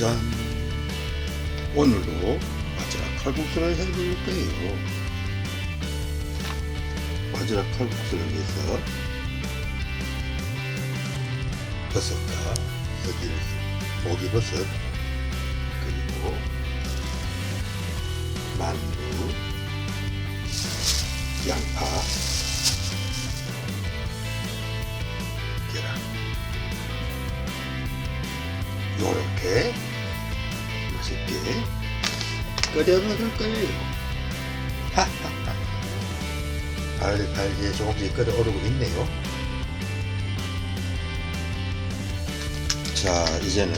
짠! 오늘도 바지락 칼국수를 해볼 거예요. 바지락 칼국수를 위해서 버섯과 여기 고기버섯 그리고 만두 양파 끓여 먹을 거예요. 달달이 조금씩 끓어오르고 있네요. 자, 이제는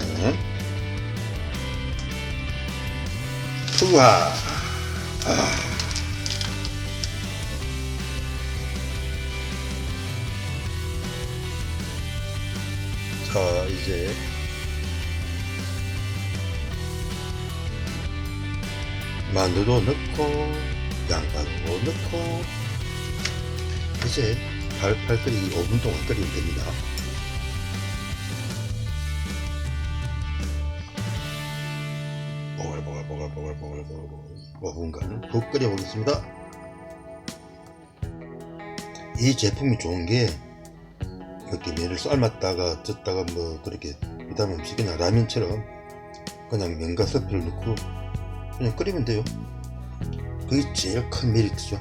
우와! 아. 자, 이제 만두도 넣고 양파도 넣고 이제 팔팔 끓이기 5분 동안 끓이면 됩니다. 보글보글보글보글보글보글 5분간 푹 끓여 보겠습니다. 이 제품이 좋은 게 이렇게 면을 삶았다가 쪘다가 뭐 그렇게 없이 그냥 라면처럼 그냥 면과 스프를 넣고 그냥 끓이면 돼요. 그게 제일 큰 메리트죠.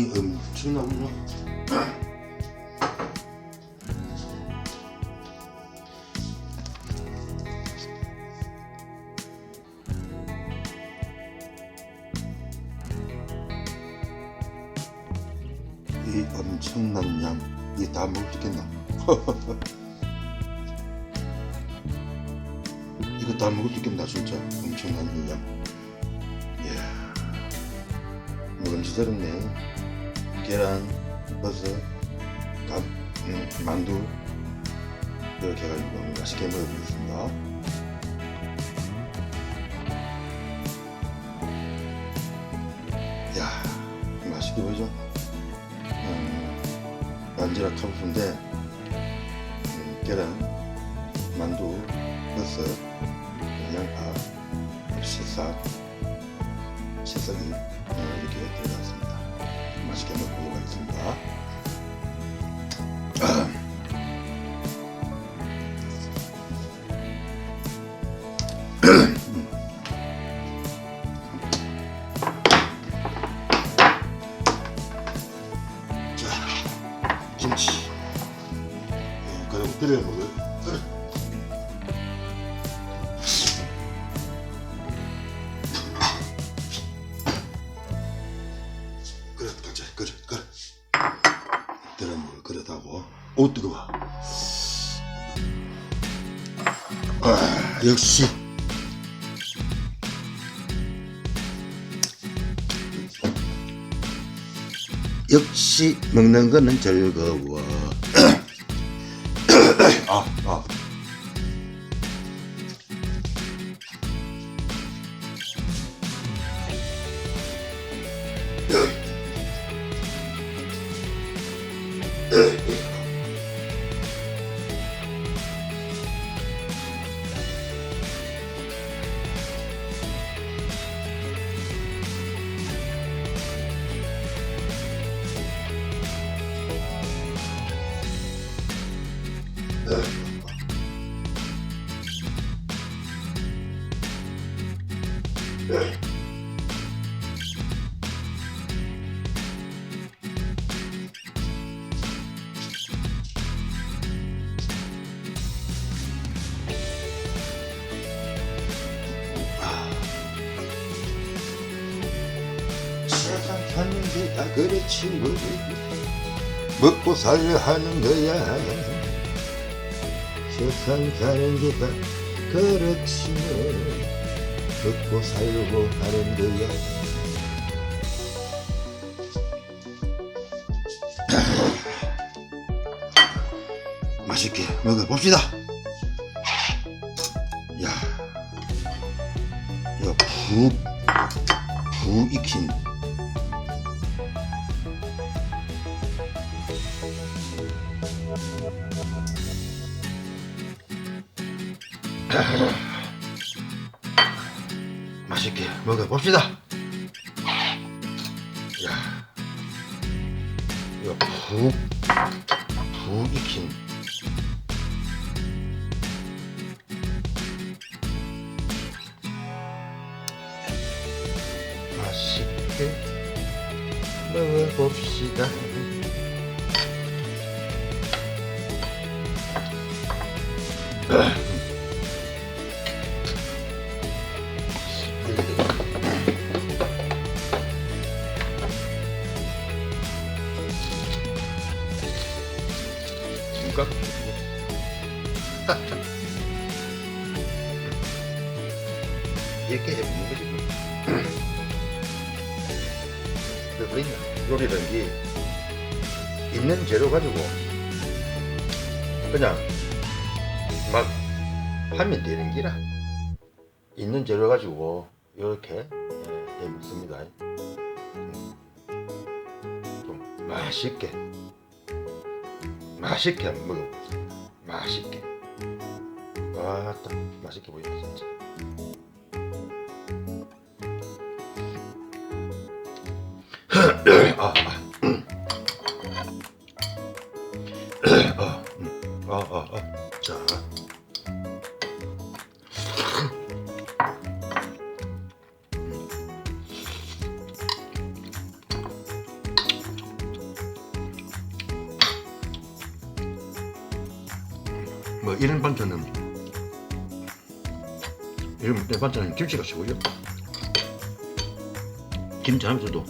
양이 엄청나구나. 이 엄청난 양, 이다 먹을 수 있겠나? 이거 다 먹을 수 있겠나, 진짜? 엄청난 양. 이야, 먹음직스럽네. 계란, 버섯, 감, 음, 만두, 이렇게 해가지고 맛있게 먹어보겠습니다. 자, 김치. 예, 그리고 끓여 먹을 그릇. 그릇 가자, 그릇, 그릇. 들어 먹을 그릇하고. 오, 뜨거워. 아, 역시. 역시 먹는 거는 즐거워. 아, 아. 그렇지 뭐 먹고 살려 하는 거야. 세상 사는 게다 그렇지. 뭐 먹고 살려고 하는 거야. 맛있게 먹어봅시다. 야 이거 푹, 푹 익힌 맛있게 먹어봅시다. 야, 이거 푹, 푹 익힌 맛있게 먹어봅시다. 김 맛있게 한번 먹어보세요 맛있게. 와딱 맛있게 보인다 진짜. 아, 아. 아, 반찬은 김치가 최고죠. 김치 하면서도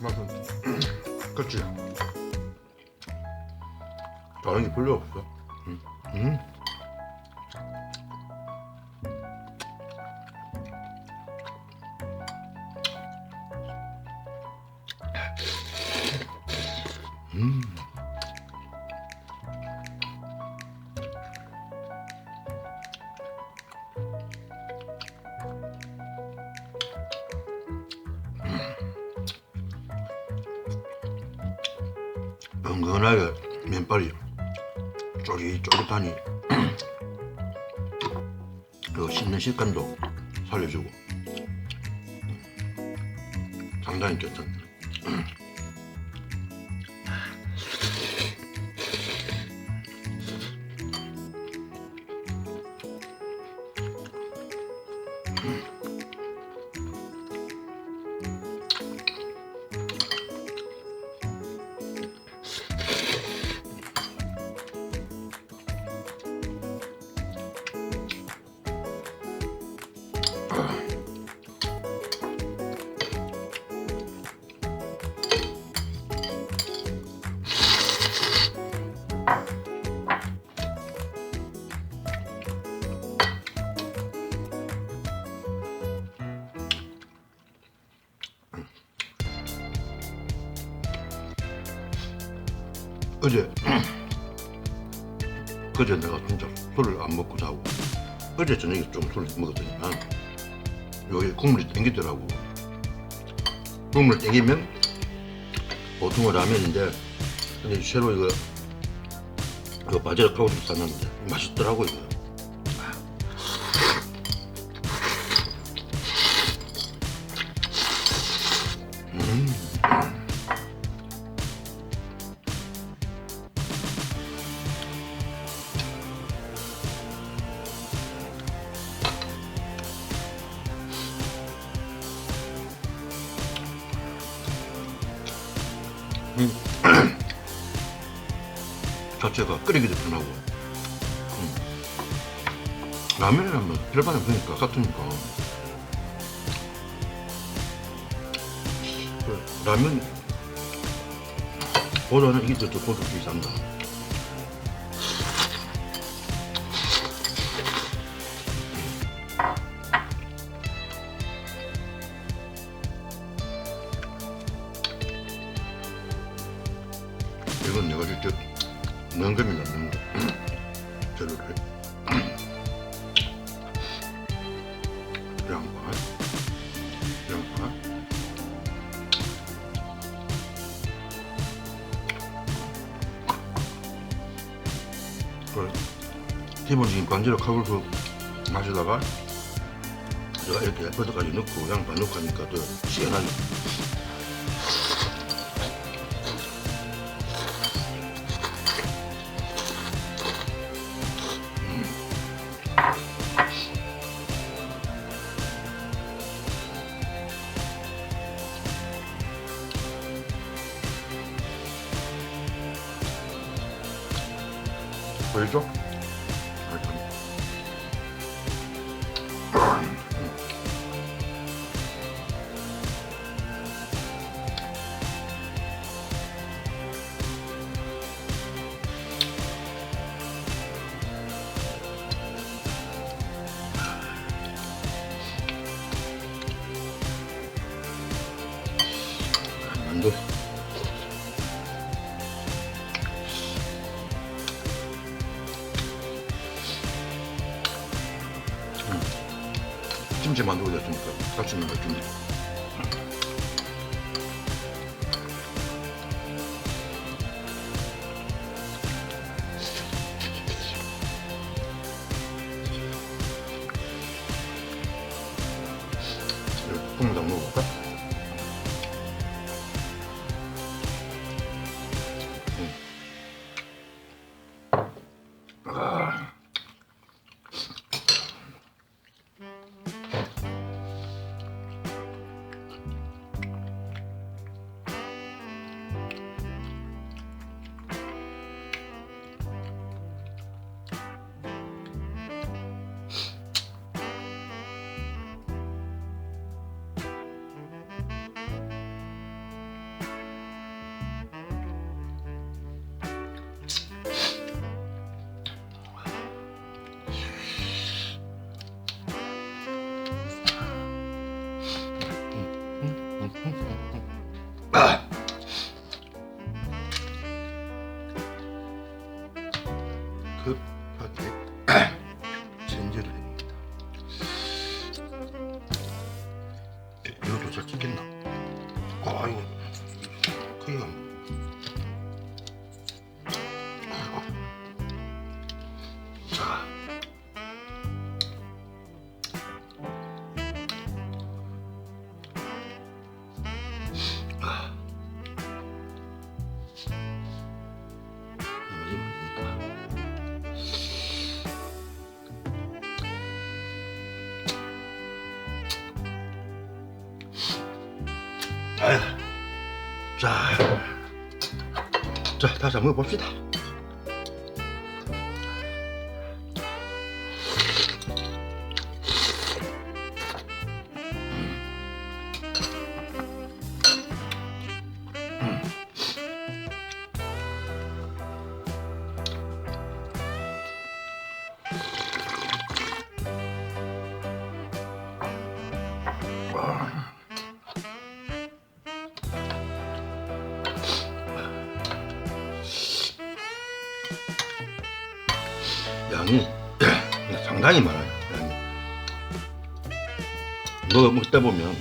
맛은 그치 다른 게 별로 없어 음. 음. 음. 그 씹는 식감도 살려주고. 상당히 괜찮네 어제. 그제 내가 진짜 술을 안 먹고 자고 어제 저녁에 좀 술을 먹었더니만 여기 국물이 땡기더라고. 국물 땡기면 보통은 라면인데 근데 새로 이거 이거 바지락 하고 좀 쌌는데 맛있더라고 이거 끓이기도 편하고 음. 라면이라면 별반에 보니까 같으니까 라면 보다는 이게 더 고속이 싼다. 이건 내가 직접 농감이 넣는 거. 재료를. 양파, 양파, 그 기본적인 관절의 칼국수 맛에다가 제가 이렇게 버터까지 넣고 양파 넣고 하니까 더 시원하 네. 됐으니까 같이 먹을 김 잘 찍겠나? 아 이거 크기 자, 다시 한번 상당히 많아요. 양이. 이거 먹다 보면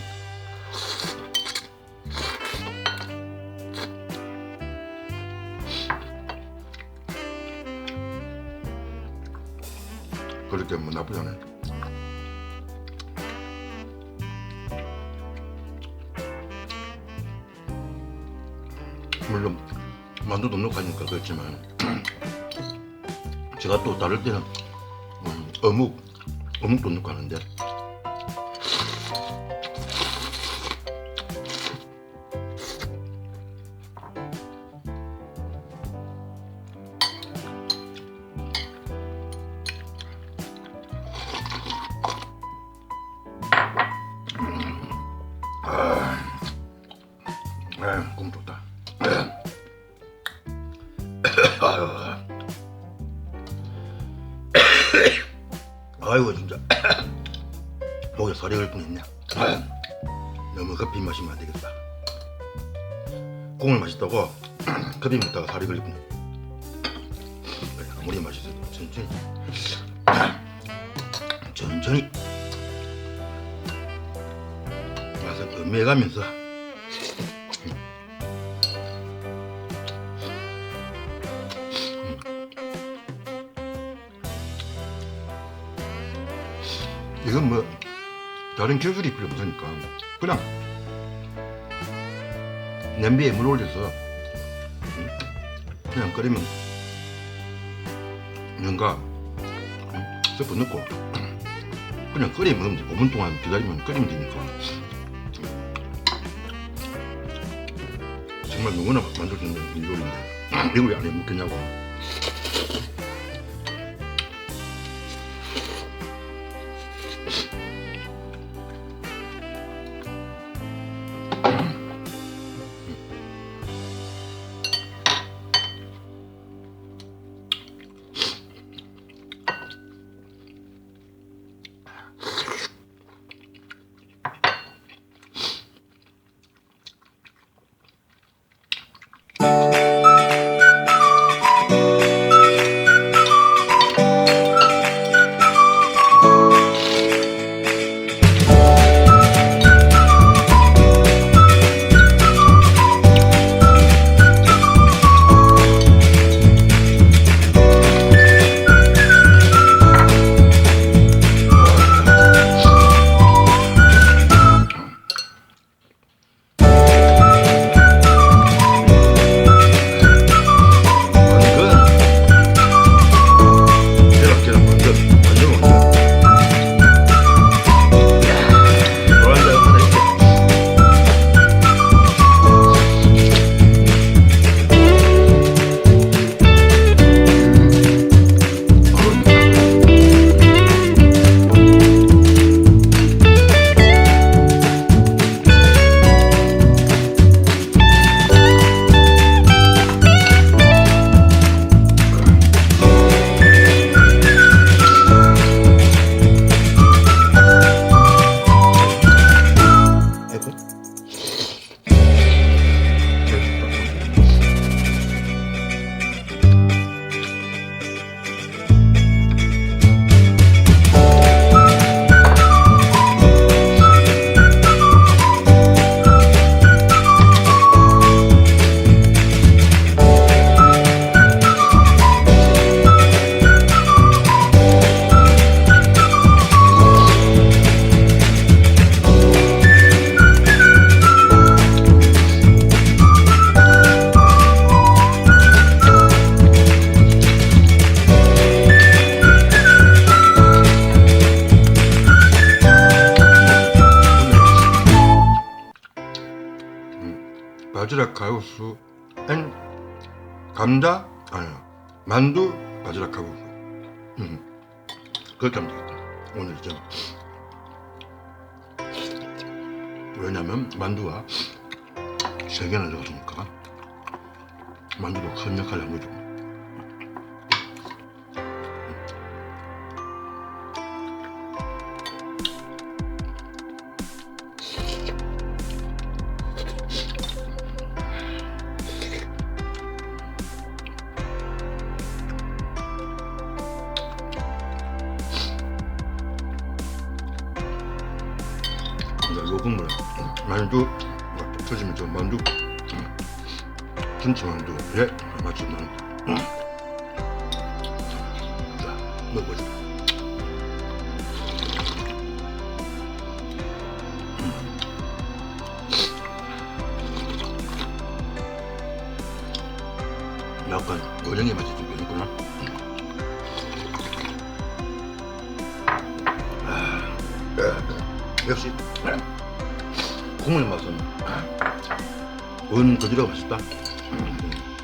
그렇게 뭐 나쁘지 않아요. 물론 만두도 넣고 하니까 그렇지만 제가 또 다를 때는 음, 어묵 어묵도 넣고 하는데 아, 아, 꿈 좋다. 아이고 진짜. 목에 소리 걸 뻔했네. 너무 급히 마시면 안 되겠다. 국물 맛있다고 급히 먹다가 살이 걸릴 뻔. 아무리 맛있어도 천천히. 천천히. 와서 겸해가면서 다른 기술이 필요 없으니까 그냥 냄비에 물 올려서 음, 그냥 끓이면 음, 스프 넣고 그냥 끓이면 돼. 5분 동안 기다리면 끓이면 되니까 정말 누구나 만들 수 있는 요리인데 이걸 왜안 해 먹겠냐고 바지락 가우수. 앤 감자? 아니요. 만두 바지락 가우수. 음. 그렇게 하면 되겠다. 오늘 좀. 왜냐면 만두가 세 개나 들어갔으니까? 만두도 큰 역할을 한거 죠 그러니까 요 국물에 만두 터지면 저 만두 음, 김치 만두에 맛이 나는 음. 자 먹어보자 맛있다. 음,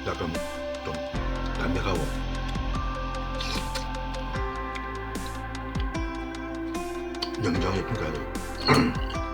약간 좀 담백하고 평가를 아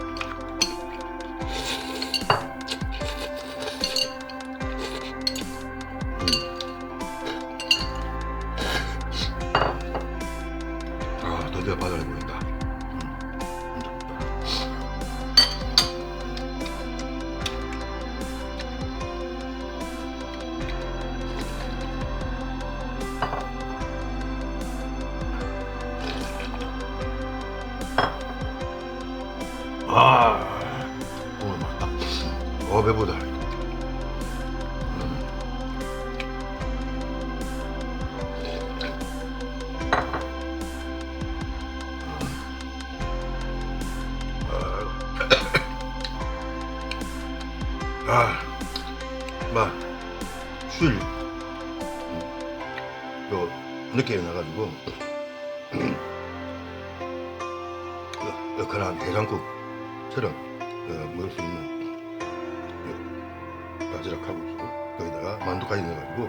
처럼 어, 먹을 수 있는 요 바지락 칼국수 거기다가 만두까지 넣어가지고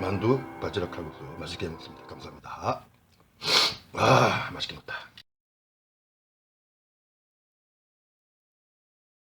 만두 바지락 칼국수 맛있게 먹습니다. 감사합니다. 아, 맛있게 먹다.